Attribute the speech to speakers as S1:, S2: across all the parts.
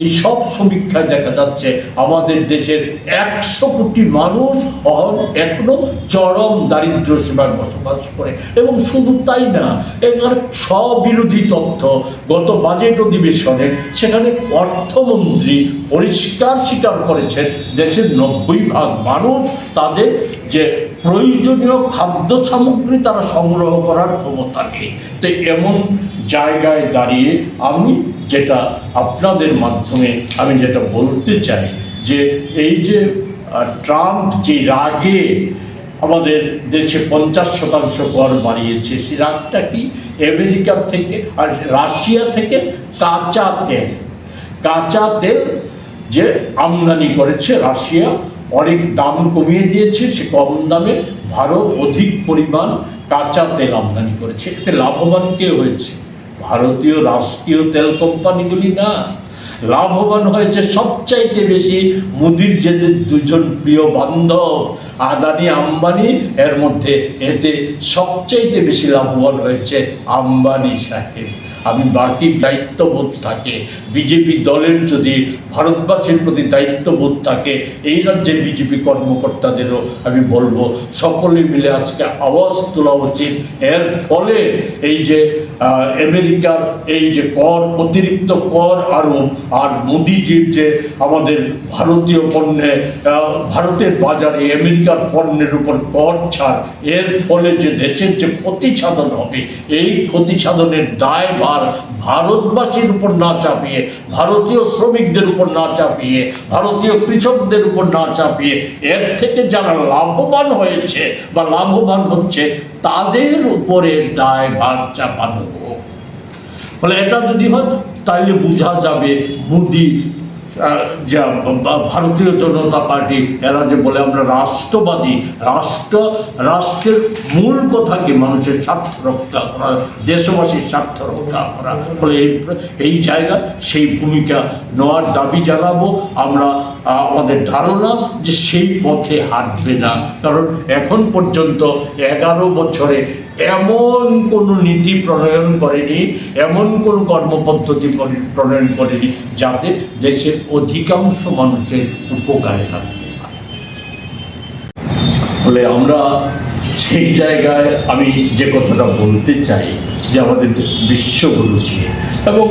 S1: এই সব সমীক্ষায় দেখা যাচ্ছে। আমাদের দেশের একশো কোটি মানুষ এখনও চরম দারিদ্র সীমায় বসবাস করে। এবং শুধু তাই না, এবার স্ববিরোধী তথ্য গত বাজেট অধিবেশনে সেখানে অর্থমন্ত্রী পরিষ্কার স্বীকার করেছেন, দেশের নব্বই ভাগ মানুষ তাদের যে প্রয়োজনীয় খাদ্য সামগ্রী তারা সংগ্রহ করার ক্ষমতা নেই তো এমন জায়গায় দাঁড়িয়ে আমি যেটা আপনাদের মাধ্যমে আমি যেটা বলতে চাই যে এই যে ট্রাম্প যে রাগে আমাদের দেশে পঞ্চাশ শতাংশ কর বাড়িয়েছে, সে রাগটা কি আমেরিকার থেকে আর রাশিয়া থেকে? কাঁচা তেল। কাঁচা তেল যে আমদানি করেছে রাশিয়া, অনেক দাম কমিয়ে দিয়েছে, সে কম দামে ভারত অধিক পরিমাণ কাঁচা তেল আমদানি করেছে। এতে লাভবান কে হয়েছে? ভারতীয় রাষ্ট্রীয় তেল কোম্পানিগুলি না লাভবান হয়েছে সবচাইতে বেশি মোদির যে দুজন প্রিয় বান্ধব আদানি আম্বানি এর মধ্যে এতে সবচাইতে বেশি লাভবান হয়েছে আম্বানি সাহেব আমি বাকি দায়িত্ববোধ থাকে বিজেপি দলের যদি ভারতবাসীর প্রতি দায়িত্ববোধ থাকে এই রাজ্যের বিজেপি কর্মকর্তাদেরও আমি বলব সকলে মিলে আজকে আওয়াজ তোলা উচিত। এর ফলে এই যে আহ, আমেরিকার এই যে কর, অতিরিক্ত কর আরোপ আর মোদিজির যে আমাদের ভারতীয় পণ্যে ভারতের বাজারে আমেরিকার পণ্যের উপর কর ছাড়, এর ফলে যে দেশের যে ক্ষতি সাধন হবে, এই ক্ষতি সাধনের দায়ভার ভারতবাসীর উপর না চাপিয়ে, ভারতীয় শ্রমিকদের উপর না চাপিয়ে, ভারতীয় কৃষকদের উপর না চাপিয়ে, এর থেকে যারা লাভবান হয়েছে বা লাভবান হচ্ছে, তাদের উপরে দায়ভার চাপানো হোক। ফলে এটা যদি হয় তাহলে বোঝা যাবে মোদি যা ভারতীয় জনতা পার্টি, এরা যে বলে আমরা রাষ্ট্রবাদী, রাষ্ট্র, রাষ্ট্রের মূল কথা কি মানুষের স্বার্থ রক্ষা করা, দেশবাসীর স্বার্থ রক্ষা করা। ফলে এই এই জায়গা, সেই ভূমিকা নেওয়ার দাবি জানাব। আমরা আমাদের ধারণা যে সেই পথে হাঁটবে না। কারণ এখন পর্যন্ত এগারো বছরে এমন কোন নীতি প্রণয়ন করেনি, এমন কোনো কর্মপদ্ধতি প্রণয়ন করেনি যাতে দেশের অধিকাংশ মানুষের উপকারে থাকতে পারে। আমরা সেই জায়গায় আমি যে কথাটা বলতে চাই, যে আমাদের বিশ্বগুলোকে এবং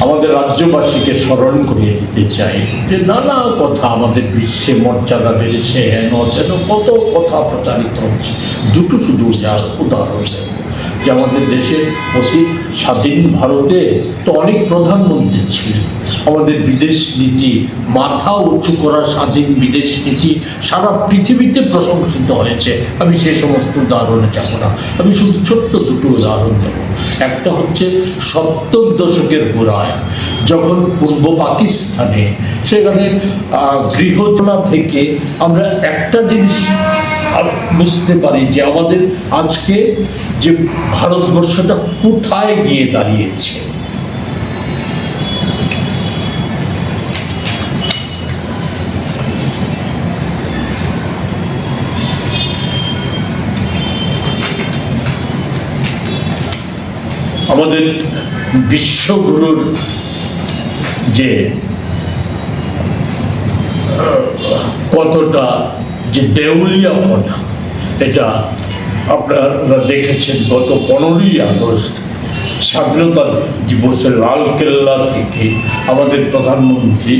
S1: আমাদের রাজ্যবাসীকে স্মরণ করিয়ে দিতে চাই যে নানা কথা আমাদের বিশ্বে মর্যাদা বেড়েছে হেন যেন কত কথা প্রচারিত হচ্ছে। দুটো শুধু যার উদাহরণ যে আমাদের দেশের অতি স্বাধীন ভারতে তো অনেক প্রধানমন্ত্রী ছিলেন। আমাদের বিদেশ নীতি, মাথা উঁচু করা স্বাধীন বিদেশ নীতি সারা পৃথিবীতে প্রশংসিত হয়েছে। আমি সে সমস্ত উদাহরণে যাব না। আমি শুধু ছোট্ট দুটো উদাহরণ দেব। একটা হচ্ছে সত্তর দশকের গোড়ায়, যখন পূর্ব পাকিস্তানে সেখানে গৃহচনা থেকে আমরা একটা জিনিস আ- বুঝতে পারি যে আমাদের আজকে যে ভারতবর্ষটা কোথায় গিয়ে দাঁড়িয়েছে। আমাদের বিশ্বগুরুর যে কতটা যে দেউলিয়াপনা এটা আপনারা দেখেছেন গত পনেরোই আগস্ট স্বাধীনতা দিবসে লালকেল্লা থেকে আমাদের প্রধানমন্ত্রী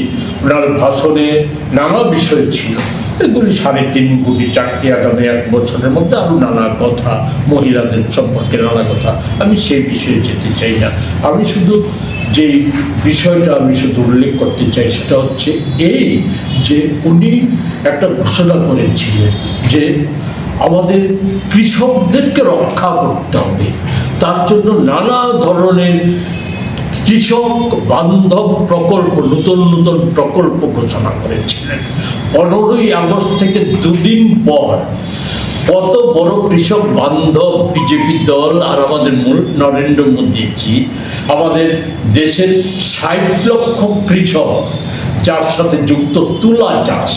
S1: ওনার ভাষণে নানা বিষয় ছিল। এগুলি সাড়ে তিন কোটি চাকরি আগামী এক বছরের মধ্যে আরও নানা কথা, মহিলাদের সম্পর্কে নানা কথা। আমি সেই বিষয়ে যেতে চাই না। আমি শুধু যে বিষয়টা আমি শুধু উল্লেখ করতে চাই সেটা হচ্ছে এই যে উনি একটা ঘোষণা করেছিলেন যে আমাদের কৃষকদেরকে রক্ষা করতে হবে। তার জন্য নানা ধরনের কৃষক বান্ধব প্রকল্প, নতুন নতুন প্রকল্প ঘোষণা করেছিলেন। পনেরোই আগস্ট থেকে দুদিন পর কত বড় কৃষক বান্ধব বিজেপি দল আর আমাদের মূল নরেন্দ্র মোদীজি, আমাদের দেশের ষাট লক্ষ কৃষক যার সাথে যুক্ত তুলা চাষ।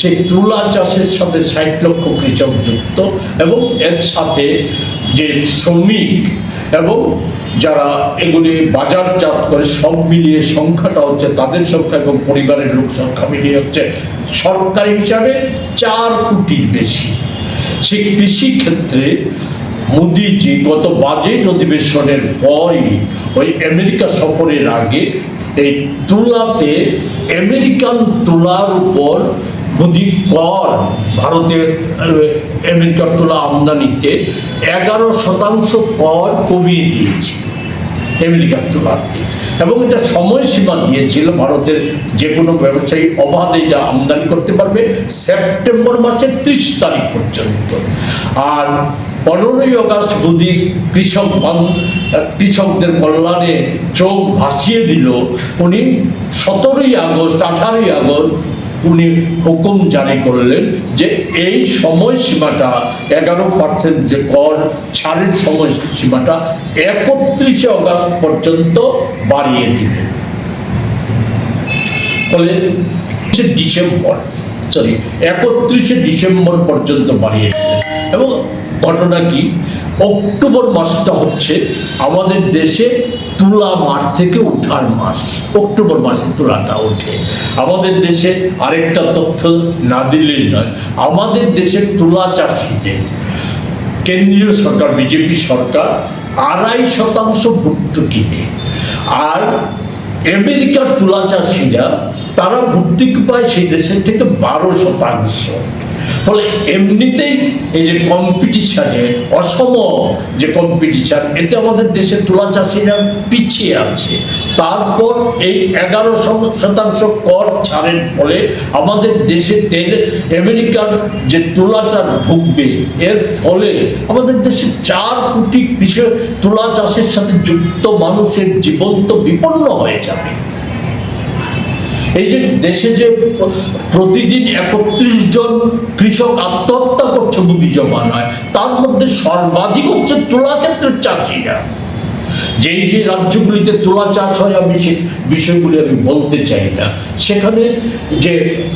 S1: সেই তুলা চাষের সাথে ষাট লক্ষ কৃষক যুক্ত এবং এর সাথে যে শ্রমিক এবং যারা এগুলি বাজারজাত করে সব মিলিয়ে সংখ্যাটা হচ্ছে তাদের সংখ্যা এবং পরিবারের লোক সংখ্যা মিলিয়ে হচ্ছে সরকারি হিসাবে চার কোটির বেশি। সেই কৃষি ক্ষেত্রে মোদিজি গত বাজেট অধিবেশনের পরই ওই আমেরিকা সফরের আগে এই তুলাতে আমেরিকান তুলার উপর মোদি কর ভারতের তুলা আমদানিতে এগারো শতাংশ কর কমিয়ে দিয়েছে আমেরিকার তুলাতে। এবং এটা সময়সীমা দিয়েছিল ভারতের যে কোনো ব্যবসায়ী অবাধে এটা আমদানি করতে পারবে সেপ্টেম্বর মাসের ত্রিশ তারিখ পর্যন্ত। আর পনেরোই আগস্ট মোদি কৃষক কৃষকদের কল্যাণে চোখ ভাসিয়ে দিল, উনি সতেরোই আগস্ট, আঠারোই আগস্ট উনি হুকুম জারি করলেন যে এই সময়সীমাটা এগারো পার্সেন্ট যে কর ছাড়ের সময়সীমাটা একত্রিশে অগস্ট পর্যন্ত বাড়িয়ে দিলেন। ফলে ডিসেম্বর সরি একত্রিশে ডিসেম্বর পর্যন্ত বাড়িয়ে দিলেন। এবং ঘটনা কি? অক্টোবর মাসটা হচ্ছে আমাদের দেশে তুলা মাঠ থেকে উঠার মাস, অক্টোবর মাসে তুলাটা ওঠে। আমাদের দেশে আরেকটা তথ্য না দিলেই নয়, আমাদের দেশের তুলা চাষিদের, কেন্দ্রীয় সরকার, বিজেপি সরকার আড়াই শতাংশ ভর্তুকি দেয় আর আমেরিকার তুলা চাষিরা, তারা ভর্তুকি পায় সেই দেশের থেকে বারো শতাংশ। ফলে এমনিতেই এই যে কম্পিটিশনে অসম যে কম্পিটিশন এতে আমাদের দেশের তুলা চাষিরা পিছিয়ে আছে। তারপর এই এগারো শতাংশ কর ছাড়ের ফলে আমাদের দেশে তেল, আমেরিকার যে তুলাটা ঢুকবে এর ফলে আমাদের দেশে চার কোটি কৃষক, তুলা চাষের সাথে যুক্ত মানুষের জীবন তো বিপন্ন হয়ে যাবে। এই যে দেশে যে প্রতিদিন একত্রিশ জন কৃষক আত্মহত্যা করছে মুদি জমানায় তার মধ্যে সর্বাধিক হচ্ছে তুলা ক্ষেত্রের চাষিরা। যেই যে রাজ্যগুলিতে তুলা চাষ হয়, আমি সে বিষয়গুলি আমি বলতে চাই না। সেখানে যে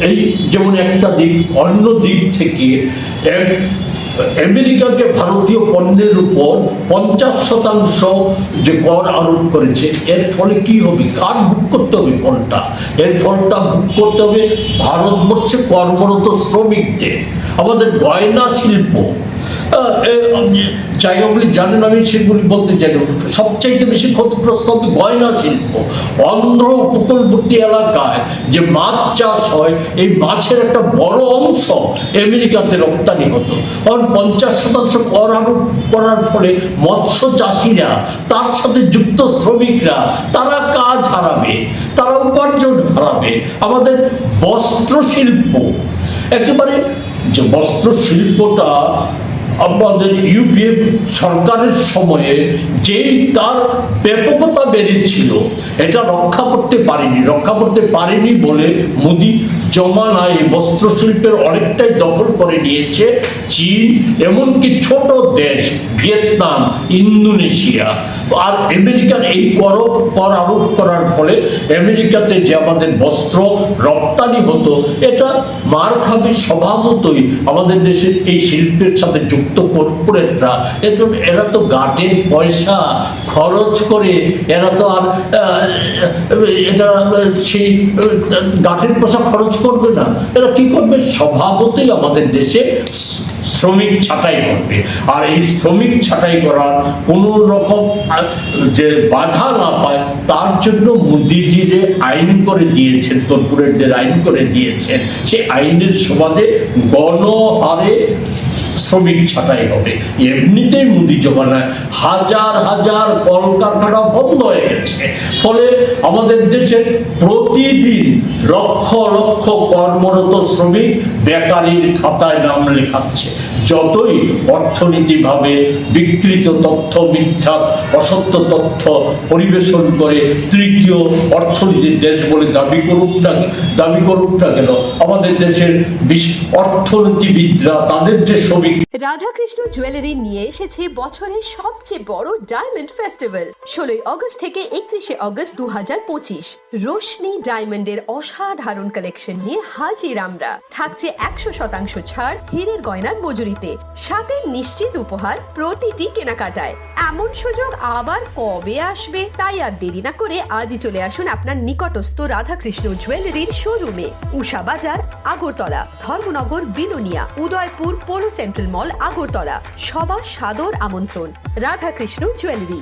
S1: এই যেমন একটা দিক, অন্য দিক থেকে এক আমেরিকাকে ভারতীয় পণ্যের উপর পঞ্চাশ শতাংশ যে কর আরোপ করেছে, এর ফলে কি হবে? কার বুক করতে হবে ফলটা? এর ফলটা বুক করতে হবে ভারতবর্ষে কর্মরত শ্রমিকদের। আমাদের গয়না শিল্প জায়গাগুলি জানেন আমি সেগুলি বলতে চাই। সবচাইতে বেশি ক্ষতিগ্রস্ত হবে গয়না শিল্প। অন্ধ্র উপকূলবর্তী এলাকায় যে মাছ চাষ হয়, এই মাছের একটা বড় অংশ আমেরিকাতে রপ্তানি হতো। কারণ পঞ্চাশ শতাংশ কর আরোপ করার ফলে মৎস্য চাষিরা, তার সাথে যুক্ত শ্রমিকরা, তারা কাজ হারাবে, তারা উপার্জন হারাবে। আমাদের বস্ত্র শিল্প একেবারে যে বস্ত্র শিল্পটা আমাদের ইউপিএ সরকারের সময়ে যেই তার ব্যাপকতা বেড়েছিল, এটা রক্ষা করতে পারেনি। রক্ষা করতে পারেনি বলে মোদি জমানায় এই বস্ত্র শিল্পের অনেকটাই দখল করে নিয়েছে চীন, এমনকি ছোট দেশ ভিয়েতনাম, ইন্দোনেশিয়া। আর আমেরিকার এই কর কর আরোপ করার ফলে আমেরিকাতে যে আমাদের বস্ত্র রপ্তানি হতো, এটা মার খাবে স্বভাবতই আমাদের দেশের এই শিল্পের সাথে যুক্ত কর্পোরেটরা এত এরা তো গাটের পয়সা খরচ করে, এরা তো আর এটা সেই গাটের পয়সা খরচ করবে না। এরা কি করবে? স্বভাবতই আমাদের দেশে শ্রমিক ছাঁটাই করবে। আর এই শ্রমিক ছাঁটাই করার কোনো রকম যে বাধা না পায়, তার জন্য মোদিজি যে আইন করে দিয়েছেন কর্পোরেটদের আইন করে দিয়েছেন, সেই আইনের সুবাদে গণহারে শ্রমিক ছাঁটাই হবে। এমনিতেই মুদি জমানায় হাজার হাজার কলকারখানা বন্ধ হয়ে গেছে। ফলে আমাদের দেশে প্রতিদিন লক্ষ লক্ষ কর্মরত শ্রমিক বেকারির খাতায় নাম লেখাচ্ছে। যতই অর্থনীতিভাবে বিকৃত তথ্য, মিথ্যা, অসত্য তথ্য পরিবেশন করে তৃতীয় অর্থনীতির দেশ বলে দাবি করুক না, দাবি করুক না কেন, আমাদের দেশের অর্থনীতিবিদরা তাদের যে শ্রমিক
S2: রাধাকৃষ্ণ জুয়েলারি নিয়ে এসেছে বছরের সবচেয়ে বড় ডায়মন্ড ফেস্টিভ্যাল, ষোলোই আগস্ট থেকে একত্রিশে আগস্ট দু হাজার পঁচিশ। রোশনি ডায়মন্ডের অসাধারণ কালেকশন নিয়ে হাজির আমরা। থাকছে একশো শতাংশ ছাড়, হীরের গয়নার মজুরি দিতে সাথে নিশ্চিত উপহার প্রতিটি কেনাকাটায়। এমন সুযোগ আবার কবে আসবে তাই আর দেরি না করে আজই চলে আসুন আপনার নিকটস্থ রাধাকৃষ্ণ জুয়েলারির শোরুমে। Usha Bazar, Agartala, Dharmanagar, Belonia, Udaipur, Polo Central Mall, Agartala. সবার সাদর আমন্ত্রণ, রাধাকৃষ্ণ জুয়েলারি।